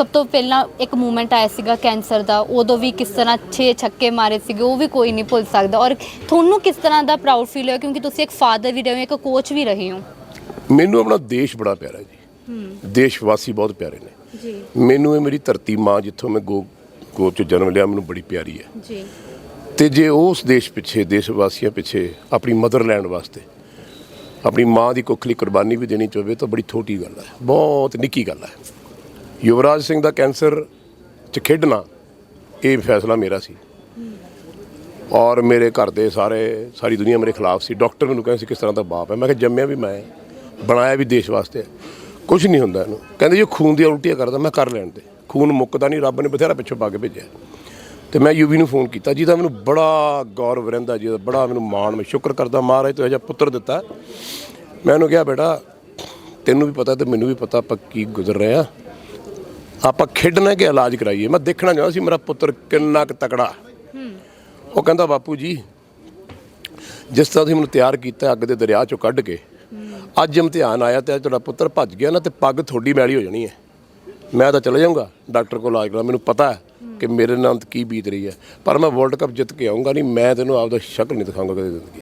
ਸਭ ਤੋਂ ਪਹਿਲਾਂ ਇੱਕ ਮੂਮੈਂਟ ਆਇਆ ਸੀਗਾ ਕੈਂਸਰ ਦਾ ਉਦੋਂ ਵੀ ਕਿਸ ਤਰ੍ਹਾਂ 6 ਛੱਕੇ ਮਾਰੇ ਸੀਗੇ ਉਹ ਵੀ ਕੋਈ ਨਹੀਂ ਭੁੱਲ ਸਕਦਾ। ਔਰ ਤੁਹਾਨੂੰ ਕਿਸ ਤਰ੍ਹਾਂ ਦਾ ਪ੍ਰਾਊਡ ਫੀਲ ਹੋਇਆ? ਕਿਉਂਕਿ ਤੁਸੀਂ ਇੱਕ ਫਾਦਰ ਵੀ ਰਹੇ ਹੋ ਇੱਕ ਕੋਚ ਵੀ ਰਹੇ ਹੋ। ਮੈਨੂੰ ਆਪਣਾ ਦੇਸ਼ ਬੜਾ ਪਿਆਰਾ ਜੀ। ਦੇਸ਼ ਵਾਸੀ ਬਹੁਤ ਪਿਆਰੇ ਨੇ। ਜੀ। ਮੈਨੂੰ ਇਹ ਮੇਰੀ ਧਰਤੀ ਮਾਂ ਜਿੱਥੋਂ ਮੈਂ ਗੋ ਚ ਜਨਮ ਲਿਆ ਮੈਨੂੰ ਬੜੀ ਪਿਆਰੀ ਹੈ। ਜੀ। ਤੇ ਜੇ ਉਸ ਦੇਸ਼ ਪਿੱਛੇ ਦੇਸ਼ ਵਾਸੀਆਂ ਪਿੱਛੇ ਆਪਣੀ ਮਦਰਲੈਂਡ ਵਾਸਤੇ ਆਪਣੀ ਮਾਂ ਦੀ ਕੁੱਖ ਲਈ ਕੁਰਬਾਨੀ ਵੀ ਦੇਣੀ ਚਾਹਵੇ ਤਾਂ ਬੜੀ ਛੋਟੀ ਗੱਲ ਹੈ। ਬਹੁਤ ਨਿੱਕੀ ਗੱਲ ਹੈ। ਯੁਵਰਾਜ ਸਿੰਘ ਦਾ ਕੈਂਸਰ ਚ ਖੇਡਣਾ, ਇਹ ਫੈਸਲਾ ਮੇਰਾ ਸੀ। ਔਰ ਮੇਰੇ ਘਰ ਦੇ ਸਾਰੇ, ਸਾਰੀ ਦੁਨੀਆ ਮੇਰੇ ਖਿਲਾਫ ਸੀ। ਡਾਕਟਰ ਮੈਨੂੰ ਕਹਿੰਦੇ ਸੀ, ਕਿਸ ਤਰ੍ਹਾਂ ਦਾ ਬਾਪ ਹੈ? ਮੈਂ ਕਿਹਾ, ਜੰਮਿਆ ਵੀ ਮੈਂ, ਬਣਾਇਆ ਵੀ ਦੇਸ਼ ਵਾਸਤੇ ਕੁਝ ਨਹੀਂ ਹੁੰਦਾ ਇਹਨੂੰ। ਕਹਿੰਦੇ, ਜੀ ਉਹ ਖੂਨ ਦੀਆਂ ਉਲਟੀਆਂ ਕਰਦਾ, ਮੈਂ ਕਰ ਲੈਣ ਦੇ। ਖੂਨ ਮੁੱਕਦਾ ਨਹੀਂ, ਰੱਬ ਨੇ ਬਥੇਰਾ ਪਿੱਛੋਂ ਪਾ ਕੇ ਭੇਜਿਆ ਤੇ ਮੈਂ ਯੂਵੀ ਨੂੰ ਫੋਨ ਕੀਤਾ, ਜਿਹਦਾ ਮੈਨੂੰ ਬੜਾ ਗੌਰਵ ਰਹਿੰਦਾ ਜਿਹਦਾ ਬੜਾ ਮੈਨੂੰ ਮਾਣ, ਮੈਂ ਸ਼ੁਕਰ ਕਰਦਾ, ਮਹਾਰਾਜ ਤੋਂ ਇਹ ਜਿਹਾ ਪੁੱਤਰ ਦਿੱਤਾ। ਮੈਂ ਉਹਨੂੰ ਕਿਹਾ, ਬੇਟਾ, ਤੈਨੂੰ ਵੀ ਪਤਾ ਤੇ ਮੈਨੂੰ ਵੀ ਪਤਾ, ਆਪਾਂ ਕੀ ਗੁਜ਼ਰ ਰਹੇ ਆ ਆਪਾਂ ਖੇਡਣਾ ਕਿ ਇਲਾਜ ਕਰਾਈਏ? ਮੈਂ ਦੇਖਣਾ ਚਾਹੁੰਦਾ ਸੀ ਮੇਰਾ ਪੁੱਤਰ ਕਿੰਨਾ ਕੁ ਤਕੜਾ। ਉਹ ਕਹਿੰਦਾ ਬਾਪੂ ਜੀ ਜਿਸ ਤਰ੍ਹਾਂ ਤੁਸੀਂ ਮੈਨੂੰ ਤਿਆਰ ਕੀਤਾ ਅੱਗ ਦੇ ਦਰਿਆ ਚੋਂ ਕੱਢ ਕੇ ਅੱਜ ਇਮਤਿਹਾਨ ਆਇਆ ਤੇ ਅੱਜ ਤੁਹਾਡਾ ਪੁੱਤਰ ਭੱਜ ਗਿਆ ਨਾ ਤੇ ਪੱਗ ਥੋੜੀ ਮੈਲੀ ਹੋ ਜਾਣੀ ਹੈ। ਮੈਂ ਤਾਂ ਚਲੇ ਜਾਊਂਗਾ ਡਾਕਟਰ ਕੋਲ ਇਲਾਜ ਕਰਾ ਮੈਨੂੰ ਪਤਾ ਹੈ। ਕਿ ਮੇਰੇ ਨਾਲ ਕੀ ਬੀਤ ਰਹੀ ਹੈ। ਪਰ ਮੈਂ ਵਰਲਡ ਕੱਪ ਜਿੱਤ ਕੇ ਆਊਂਗਾ ਨਹੀਂ ਮੈਂ ਤੈਨੂੰ ਆਪਦਾ ਸ਼ਕਲ ਨਹੀਂ ਦਿਖਾਊਂਗਾ ਕਦੇ ਜ਼ਿੰਦਗੀ